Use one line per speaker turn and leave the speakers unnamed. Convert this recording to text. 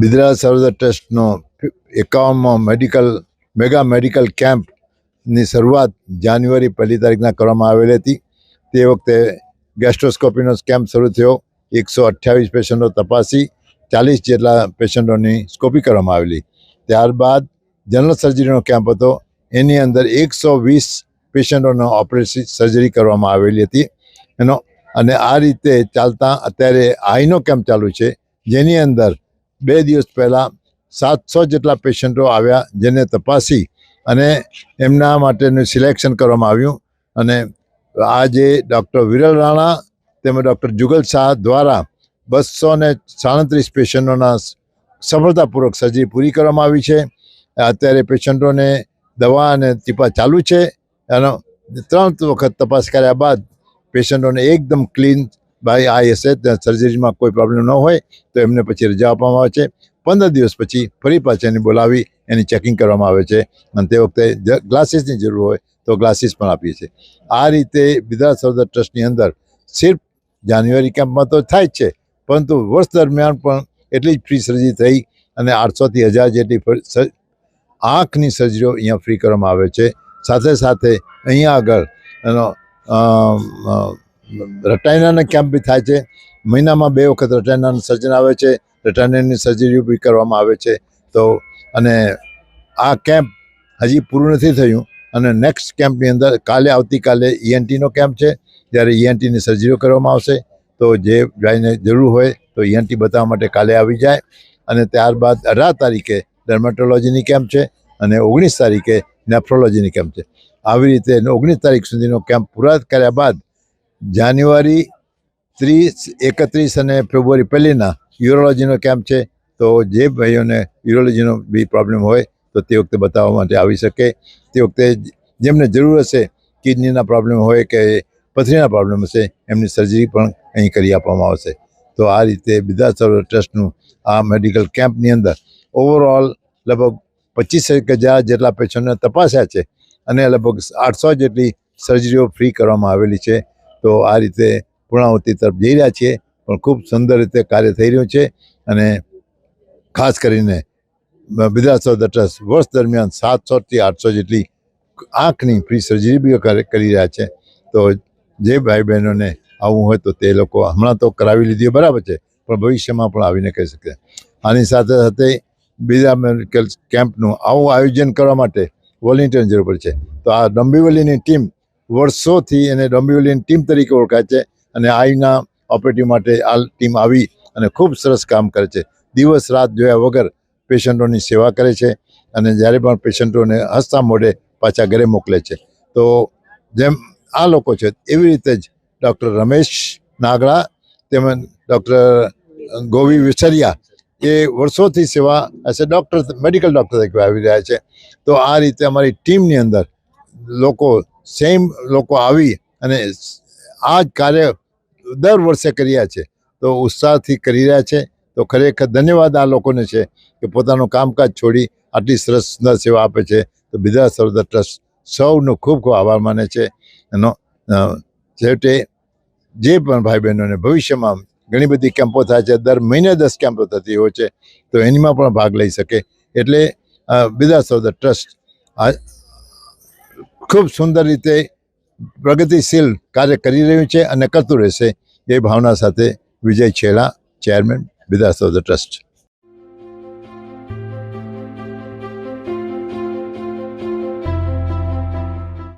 બિદરા સર્વોદય ટ્રસ્ટનો એકાવનમો medical, mega medical કેમ્પની શરૂઆત જાન્યુઆરી પહેલી તારીખના કરવામાં આવેલી હતી. તે વખતે ગેસ્ટ્રોસ્કોપીનો કેમ્પ શરૂ થયો. એકસો અઠ્યાવીસ પેશન્ટો તપાસી, ચાલીસ જેટલા પેશન્ટોની સ્કોપી કરવામાં આવેલી. ત્યારબાદ જનરલ સર્જરીનો કેમ્પ હતો. એની અંદર એકસો વીસ પેશન્ટોનો ઓપરેશન સર્જરી કરવામાં આવેલી હતી. એનો, અને આ રીતે ચાલતા અત્યારે આઈનો કેમ્પ ચાલુ છે. જેની અંદર બે દિવસ પહેલાં સાતસો જેટલા પેશન્ટો આવ્યા જેને તપાસી અને એમના માટેનું સિલેક્શન કરવામાં આવ્યું. અને આજે ડૉક્ટર વિરલ રાણા તેમજ ડૉક્ટર જુગલ શાહ દ્વારા બસો ને સાડત્રીસ પેશન્ટોના સફળતાપૂર્વક સર્જરી પૂરી કરવામાં આવી છે. અત્યારે પેશન્ટોને દવા અને ટીપા ચાલુ છે. એનો ત્રણ વખત તપાસ કર્યા બાદ પેશન્ટોને એકદમ ક્લીન બાય આ ત્યાં સર્જરીમાં કોઈ પ્રોબ્લેમ ન હોય, તો એમને પછી રજા આપવામાં આવે છે. પંદર દિવસ પછી ફરી પાછા એને બોલાવી, એની ચેકિંગ કરવામાં આવે છે. અને તે વખતે ગ્લાસીસની જરૂર હોય, તો ગ્લાસીસ પણ આપીએ છીએ. આ રીતે બિદા સર્વોદય ટ્રસ્ટની અંદર સિર્ફ જાન્યુઆરી કેમ્પમાં તો થાય જ છે, પરંતુ વર્ષ દરમિયાન પણ એટલી જ ફ્રી સર્જરી થઈ અને આઠસોથી હજાર જેટલી આંખની સર્જરીઓ અહીંયા ફ્રી કરવામાં આવે છે. સાથે સાથે અહીંયા આગળ એનો રટાયનાના કેમ્પ બી થાય છે. મહિનામાં બે વખત રટાયનાનું સર્જન આવે છે. રટાયનાની સર્જરી બી કરવામાં આવે છે. તો અને આ કેમ્પ હજી પૂરું નથી થયું અને નેક્સ્ટ કેમ્પની અંદર કાલે આવતીકાલે ઈએનટીનો કેમ્પ છે. જ્યારે ઈએનટીની સર્જરીઓ કરવામાં આવશે. તો જે ભાઈને જરૂર હોય તો ઈએનટી બતાવવા માટે કાલે આવી જાય. અને ત્યારબાદ અઢાર તારીખે ડર્મેટોલોજીની કેમ્પ છે અને ઓગણીસ તારીખે નેફ્રોલોજીની કેમ્પ છે. આવી રીતે ઓગણીસ તારીખ સુધીનો કેમ્પ પૂરા કર્યા બાદ જાન્યુઆરી ત્રીસ, એકત્રીસ અને ફેબ્રુઆરી પહેલીના યુરોલોજીનો કેમ્પ છે. તો જે ભાઈઓને યુરોલોજીનો બી પ્રોબ્લેમ હોય, તો તે વખતે બતાવવા માટે આવી શકે. તે વખતે જેમને જરૂર હશે, કિડનીના પ્રોબ્લેમ હોય કે પથરીના પ્રોબ્લેમ હશે, એમની સર્જરી પણ અહીં કરી આપવામાં આવશે. તો આ રીતે બીજા સર્વ ટ્રસ્ટનું આ મેડિકલ કેમ્પની અંદર ઓવરઓલ લગભગ પચીસ હજાર જેટલા પેશન્ટને તપાસ્યા છે અને લગભગ આઠસો જેટલી સર્જરીઓ ફ્રી કરવામાં આવેલી છે. તો આ રીતે પૂર્ણાવતી તરફ જઈ રહ્યા છીએ. પણ ખૂબ સુંદર રીતે કાર્ય થઈ રહ્યું છે અને ખાસ કરીને બિદા સૌદ ટ્રસ્ટ વર્ષ દરમિયાન સાતસોથી આઠસો જેટલી આંખની ફ્રી સર્જરી બી કરે- રહ્યા છે. તો જે ભાઈ બહેનોને આવવું હોય તો તે લોકો હમણાં તો કરાવી લીધી બરાબર છે, પણ ભવિષ્યમાં પણ આવીને કહી શકે. આની સાથે સાથે બીજા મેડિકલ કેમ્પનું આવું આયોજન કરવા માટે વોલેન્ટિયરની જરૂર પડે છે. તો આ ડંબીવલીની ટીમ વર્ષોથી એને ડંબીવલીની ટીમ તરીકે ઓળખાય છે અને આઈના ઓપરેટિવ માટે આ ટીમ આવી અને ખૂબ સરસ કામ કરે છે. દિવસ રાત જોયા વગર પેશન્ટોની સેવા કરે છે અને જ્યારે પણ પેશન્ટોને હસતા મોઢે પાછા ઘરે મોકલે છે. તો જેમ આ લોકો છે એવી રીતે જ ડૉક્ટર રમેશ નાગડા તેમજ ડૉક્ટર ગોવી વિસરિયા એ વર્ષોથી સેવા એઝ ડૉક્ટર, મેડિકલ ડૉક્ટર તરીકે આવી રહ્યા છે. તો આ રીતે અમારી ટીમની અંદર લોકો સેમ લોકો આવી અને આ જ કાર્ય દર વર્ષે કર્યા છે. તો ઉત્સાહથી કરી રહ્યા છે. તો ખરેખર ધન્યવાદ આ લોકોને છે કે પોતાનું કામકાજ છોડી આટલી સરસ સુંદર સેવા આપે છે. તો બિદા સર્વોદય ટ્રસ્ટ સૌનો ખૂબ ખૂબ આભાર માને છે. એનો છેવટે જે પણ ભાઈ બહેનોને ભવિષ્યમાં ઘણી બધી કેમ્પો થાય છે, દર મહિને દસ કેમ્પો થતી હોય છે, તો એનીમાં પણ ભાગ લઈ શકે. એટલે બીજા સૌદા ટ્રસ્ટ આ ખૂબ સુંદર રીતે પ્રગતિશીલ કાર્ય કરી રહ્યું છે અને કરતું રહેશે એ ભાવના સાથે Vijay Chheda chairman Bidada of the trust